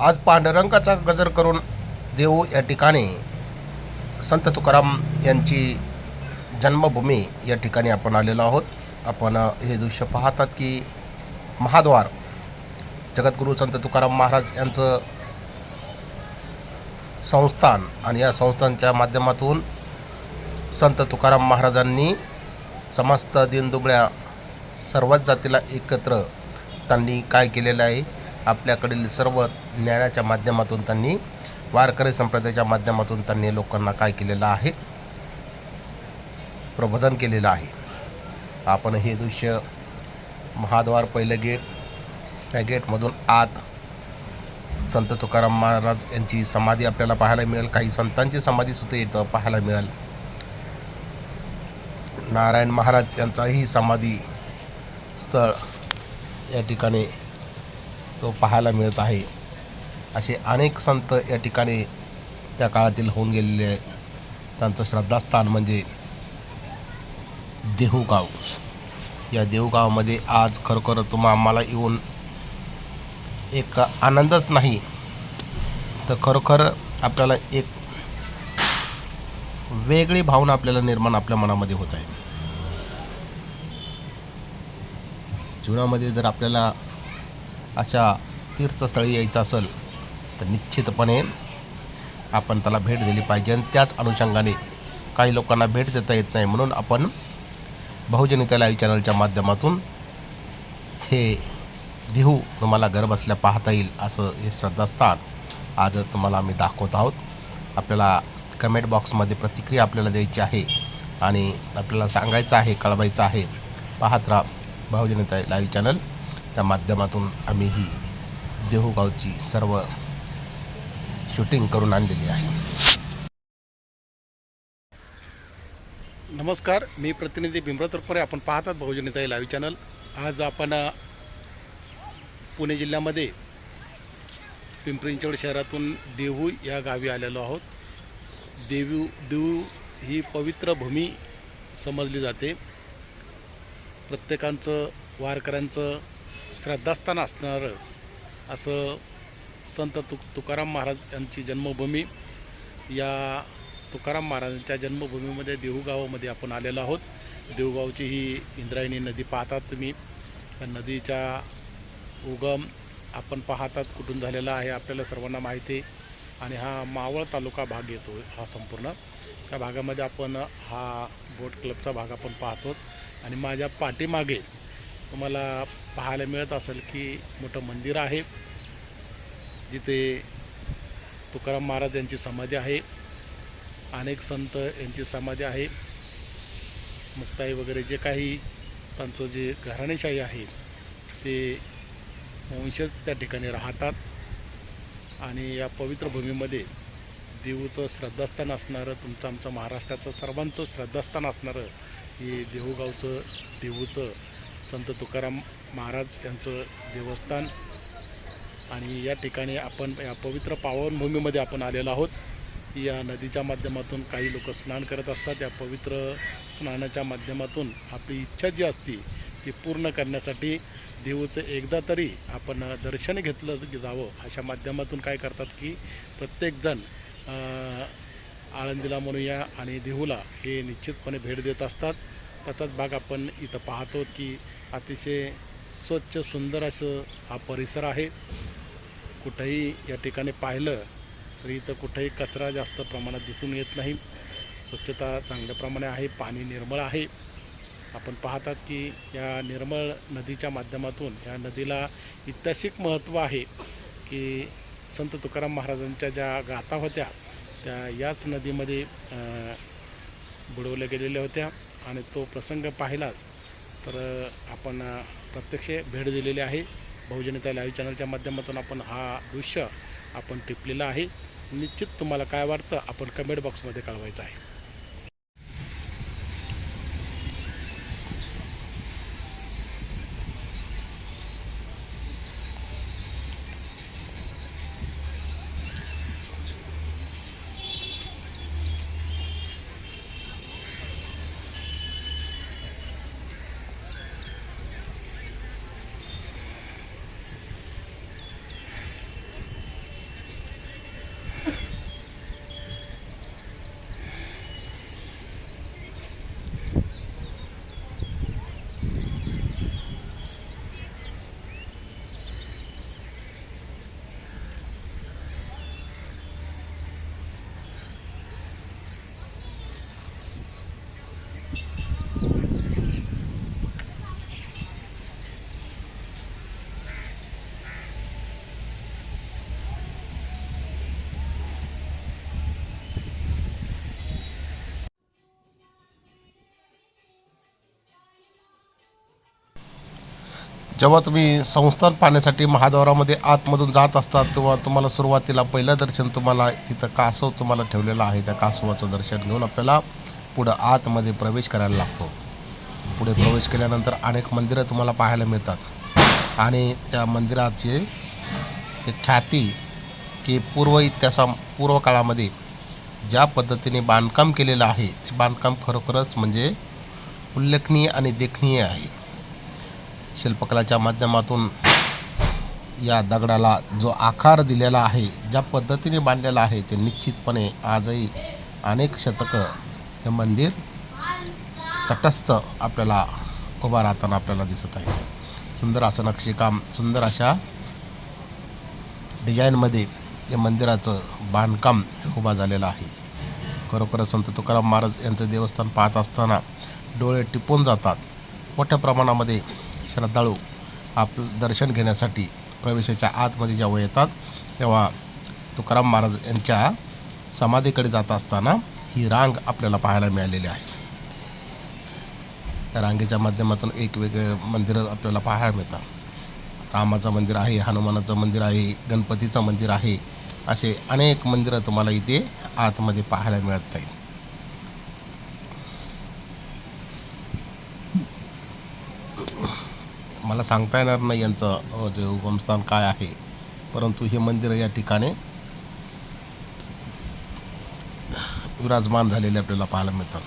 आज पांडुरंगाचा गजर करून देऊ या ठिकाणी संत तुकाराम यांची जन्मभूमी या ठिकाणी आपण आलेलो आहोत. आपण हे दृश्य पाहतात की महाद्वार जगद्गुरू संत तुकाराम महाराज यांचं संस्थान आणि या संस्थानच्या माध्यमातून संत तुकाराम महाराजांनी समस्त दिनदुबळ्या सर्वच जातीला एकत्र त्यांनी काय केलेलं आहे आपल्याकडील सर्व ज्ञानाच्या माध्यमातून त्यांनी वारकरी संप्रदायाच्या माध्यमातून त्यांनी लोकांना काय केलेलं आहे? प्रबोधन केलेलं आहे. आपण हे दृश्य महाद्वार पहिलं गेट त्या गेटमधून आत संत तुकाराम महाराज यांची समाधी आपल्याला पाहायला मिळेल. काही संतांची समाधीसुद्धा इथं पाहायला मिळेल. नारायण महाराज यांचाही समाधी स्थळ या ठिकाणी तो पाहायला मिळत आहे. असे अनेक संत या ठिकाणी त्या काळातील होऊन गेलेले आहेत. त्यांचं श्रद्धास्थान म्हणजे देहूगाव. या देहूगावमध्ये आज खरोखर तुम्हा आम्हाला येऊन एक आनंदच नाही. तर खरोखर आपल्याला एक वेगळी भावना आपल्याला निर्माण आपल्या मनामध्ये होत आहे. जीवनामध्ये जर आपल्याला अशा तीर्थस्थळी यायचं असेल तर निश्चितपणे आपण त्याला भेट दिली पाहिजे आणि त्याच अनुषंगाने काही लोकांना भेट देता येत नाही. म्हणून आपण बहुजनिता लाईव्ह चॅनलच्या माध्यमातून हे देहू तुम्हाला घर बसल्या पाहता येईल असं हे श्रद्धास्थान आज तुम्हाला आम्ही दाखवत आहोत. आपल्याला कमेंट बॉक्समध्ये प्रतिक्रिया आपल्याला द्यायची आहे आणि आपल्याला सांगायचं आहे कळवायचं आहे. पाहत राहा बहुजनता लाईव्ह चॅनल त्या माध्यमातून आम्ही ही देहूगावची सर्व शूटिंग करून आणलेली आहे. नमस्कार मी प्रतिनिधी भीमराव तरपरे आपण पाहतात बहुजनिता लाईव्ह चॅनल आज आपण पुणे जिल्ह्यामध्ये पिंपरी शहरातून देहू या गावी आलेलो आहोत. देवू देऊ ही पवित्र भूमी समजली जाते. प्रत्येकांचं वारकऱ्यांचं श्रद्धास्थान असणारं असं संत तु तुकाराम महाराज यांची जन्मभूमी. या तुकाराम महाराजांच्या जन्मभूमीमध्ये देहूगावामध्ये आपण आलेलो आहोत. देहूगावची ही इंद्रायणी नदी पाहतात तुम्ही. या नदीच्या उगम आपण पाहतात कुठून झालेला आहे आपल्याला सर्वांना माहिती आहे. आणि हा मावळ तालुका भाग येतो हा संपूर्ण. त्या भागामध्ये आपण हा बोट क्लबचा भाग आपण पाहतो. आणि माझ्या पाठीमागे तुम्हाला पाहायला मिळत असेल की मोठं मंदिर आहे. जिथे तुकाराम महाराज यांची समाधी आहे. अनेक संत यांची समाधी आहे. मुक्ताई वगैरे जे काही त्यांचं जे घराणेशाही आहे ते वंशज त्या ठिकाणी राहतात. आणि या पवित्र भूमीमध्ये देऊचं श्रद्धास्थान असणारं तुमचं आमचं महाराष्ट्राचं सर्वांचं श्रद्धास्थान असणारं हे देहूगावचं देऊचं संत तुकाराम महाराज यांचं देवस्थान. आणि या ठिकाणी आपण या पवित्र पावनभूमीमध्ये आपण आलेलो आहोत. या नदीच्या माध्यमातून काही लोक स्नान करत असतात. या पवित्र स्नानाच्या माध्यमातून आपली इच्छा जी असती ती पूर्ण करण्यासाठी देऊचं एकदा तरी आपण दर्शन घेतलं जावं अशा माध्यमातून काय करतात की प्रत्येकजण आळंदीला म्हणूया आणि देहूला हे निश्चितपणे भेट देत असतात. त्याचाच भाग आपण इथं पाहतो की अतिशय स्वच्छ सुंदर असं हा परिसर आहे. कुठंही या ठिकाणी पाहिलं तर इथं कुठंही कचरा जास्त प्रमाणात दिसून येत नाही. स्वच्छता चांगल्या प्रमाणे आहे पाणी निर्मळ आहे. आपण पाहतात की या निर्मळ नदीच्या माध्यमातून या नदीला इतिहासिक महत्त्व आहे की संत तुकाराम महाराजांच्या ज्या गाथा होत्या त्या याच नदीमध्ये बुडवल्या गेलेल्या होत्या. आणि तो प्रसंग पाहिलाच तर आपण प्रत्यक्ष भेट दिलेली आहे. बहुजनता लाईव्ह चॅनलच्या माध्यमातून आपण हा दृश्य आपण टिपलेला आहे. निश्चित तुम्हाला काय वाटतं आपण कमेंट बॉक्समध्ये कळवायचं आहे. जेव्हा तुम्ही संस्थान पाहण्यासाठी महाद्वारामध्ये आतमधून जात असतात तेव्हा तुम्हाला सुरुवातीला पहिलं दर्शन तुम्हाला तिथं कासव तुम्हाला ठेवलेलं आहे. त्या कासवाचं दर्शन घेऊन आपल्याला पुढं आतमध्ये प्रवेश करायला लागतो. पुढे प्रवेश केल्यानंतर अनेक मंदिरं तुम्हाला पाहायला मिळतात. आणि त्या मंदिराची एक ख्याती की पूर्व इतिहासा पूर्व काळामध्ये ज्या पद्धतीने बांधकाम केलेलं आहे ते बांधकाम खरोखरच म्हणजे उल्लेखनीय आणि देखणीय आहे. शिल्पकलाच्या माध्यमातून या दगडाला जो आकार दिलेला आहे ज्या पद्धतीने बांधलेला आहे ते निश्चितपणे आजही अनेक शतकं हे मंदिर तटस्थ आपल्याला उभा राहताना आपल्याला दिसत आहे. सुंदर असं नक्षीकाम सुंदर अशा डिझाईनमध्ये या मंदिराचं बांधकाम उभा झालेलं आहे. खरोखरच संत तुकाराम महाराज यांचं देवस्थान पाहत असताना डोळे टिपून जातात. मोठ्या प्रमाणामध्ये श्रद्धाळू आप दर्शन घेण्यासाठी प्रवेशाच्या आतमध्ये जेव्हा येतात तेव्हा तुकाराम महाराज यांच्या समाधीकडे जात असताना ही रांग आपल्याला पाहायला मिळालेली आहे. त्या रांगेच्या माध्यमातून एक वेगळे मंदिरं आपल्याला पाहायला मिळतात. रामाचं मंदिर आहे हनुमानाचं मंदिर आहे गणपतीचं मंदिर आहे असे अनेक मंदिरं तुम्हाला इथे आतमध्ये पाहायला मिळत आहेत. मला सांगता येणार नाही यांचं जे उगमस्थान काय आहे. परंतु हे मंदिर या ठिकाणी विराजमान झालेले आपल्याला पाहायला मिळतात.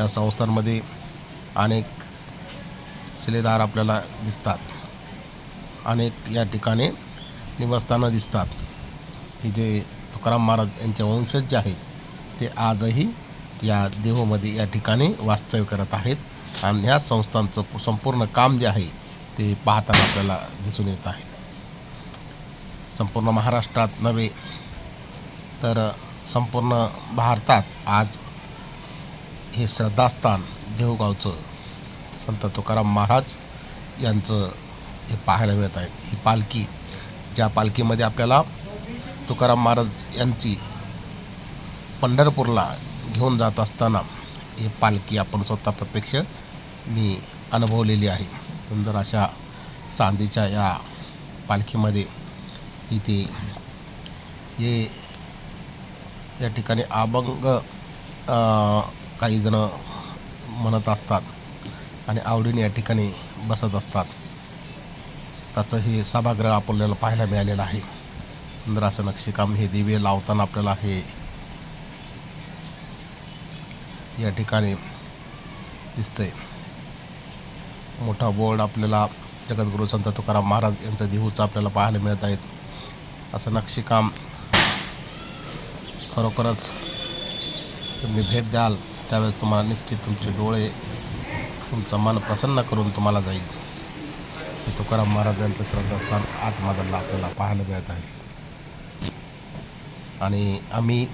या संस्थांमध्ये अनेक शिलेदार आपल्याला दिसतात. अनेक या ठिकाणी निवासस्थानं दिसतात. की जे तुकाराम महाराज यांचे वंशज जे आहेत ते आजही या देहूमध्ये या ठिकाणी वास्तव्य करत आहेत. आणि ह्या संस्थांचं संपूर्ण काम जे आहे ते पाहताना आपल्याला दिसून येत आहे. संपूर्ण महाराष्ट्रात नव्हे तर संपूर्ण भारतात आज हे श्रद्धास्थान देवगावचं संत तुकाराम महाराज यांचं हे पाहायला मिळत आहे. ही पालखी ज्या पालखीमध्ये आपल्याला तुकाराम महाराज यांची पंढरपूरला घेऊन जात असताना ही पालखी आपण स्वतः प्रत्यक्ष मी अनुभवलेली आहे. सुंदर अशा चांदीच्या या पालखीमध्ये इथे हे या ठिकाणी अभंग काहीजणं काही जण म्हणत असतात आणि आवडीने या ठिकाणी बसत असतात. त्याचं हे सभागृह आपल्याला पाहायला मिळालेलं आहे. सुंदर असं नक्षीकाम हे दिवे लावताना आपल्याला हे या ठिकाणी दिसतंय. मोठा बोर्ड आपल्याला जगद्गुरू संत तुकाराम महाराज यांचं देहूचं आपल्याला पाहायला मिळत आहेत. असं नक्षीकाम खरोखरच तुम्ही भेट द्याल त्यावेळेस तुम्हाला निश्चित तुमचे डोळे तुमचं मन प्रसन्न करून तुम्हाला जाईल. हे तुकाराम महाराज यांचं श्रद्धास्थान आतमधला आपल्याला पाहायला मिळत आहे. आणि आम्ही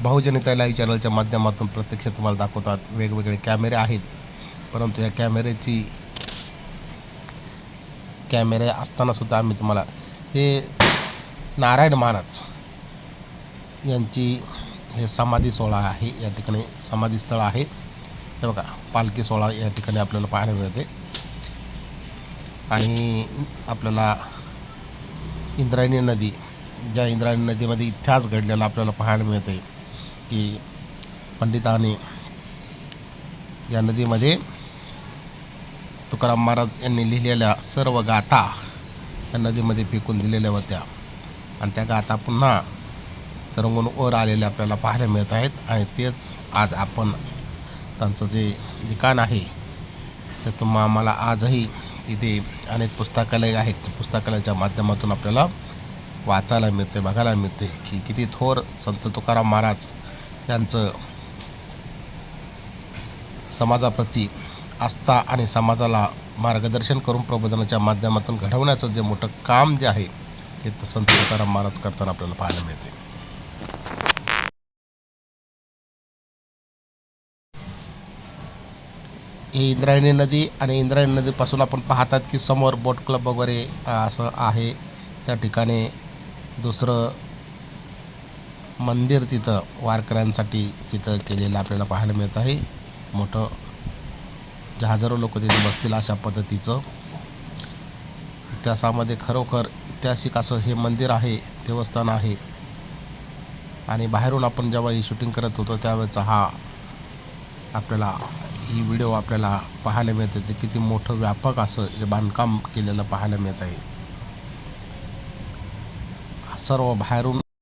बहुजनिता लाईव्ह चॅनलच्या माध्यमातून प्रत्यक्ष तुम्हाला दाखवतात. वेगवेगळे कॅमेरे आहेत. परंतु या कॅमेऱ्याची कॅमेरे असतानासुद्धा आम्ही तुम्हाला हे नारायण महाराज यांची हे समाधी सोहळा आहे या ठिकाणी समाधी स्थळ आहे. हे बघा पालखी सोहळा या ठिकाणी आपल्याला पाहायला मिळते. आणि आपल्याला इंद्रायणी नदी ज्या इंद्रायणी नदीमध्ये इतिहास घडलेला आपल्याला पाहायला मिळते की पंडितांनी या नदीमध्ये तुकाराम महाराज यांनी लिहिलेल्या सर्व गाथा या नदीमध्ये फेकून दिलेल्या होत्या. आणि त्या गाथा पुन्हा तरंगून वर आलेल्या आपल्याला पाहायला मिळत आहेत. आणि तेच आज आपण त्यांचं जे लिखाण आहे ते तुम्हा आम्हाला आजही तिथे अनेक पुस्तकालय आहेत. त्या पुस्तकालयाच्या माध्यमातून आपल्याला वाचायला मिळते बघायला मिळते की किती थोर संत तुकाराम महाराज यांचं समाजाप्रती आस्था आणि समाजाला मार्गदर्शन करून प्रबोधनाच्या माध्यमातून घडवण्याचं जे मोठं काम जे आहे ते संत तुकाराम महाराज करताना आपल्याला पाहायला मिळते. ही इंद्रायणी नदी आणि इंद्रायणी नदीपासून आपण पाहतात की समोर बोट क्लब वगैरे असं आहे. त्या ठिकाणी दुसरं मंदिर तिथं वारकऱ्यांसाठी तिथं केलेलं आपल्याला पाहायला मिळत आहे. मोठं जे हजारो लोक तिथे बसतील अशा पद्धतीचं. इतिहासामध्ये खरोखर ऐतिहासिक असं हे मंदिर आहे देवस्थान आहे. आणि बाहेरून आपण जेव्हा ही शूटिंग करत होतो त्यावेळेचा हा आपल्याला ही व्हिडिओ आपल्याला पाहायला मिळते ते किती मोठं व्यापक असं हे बांधकाम केलेलं पाहायला मिळत आहे. सर्व बाहेरून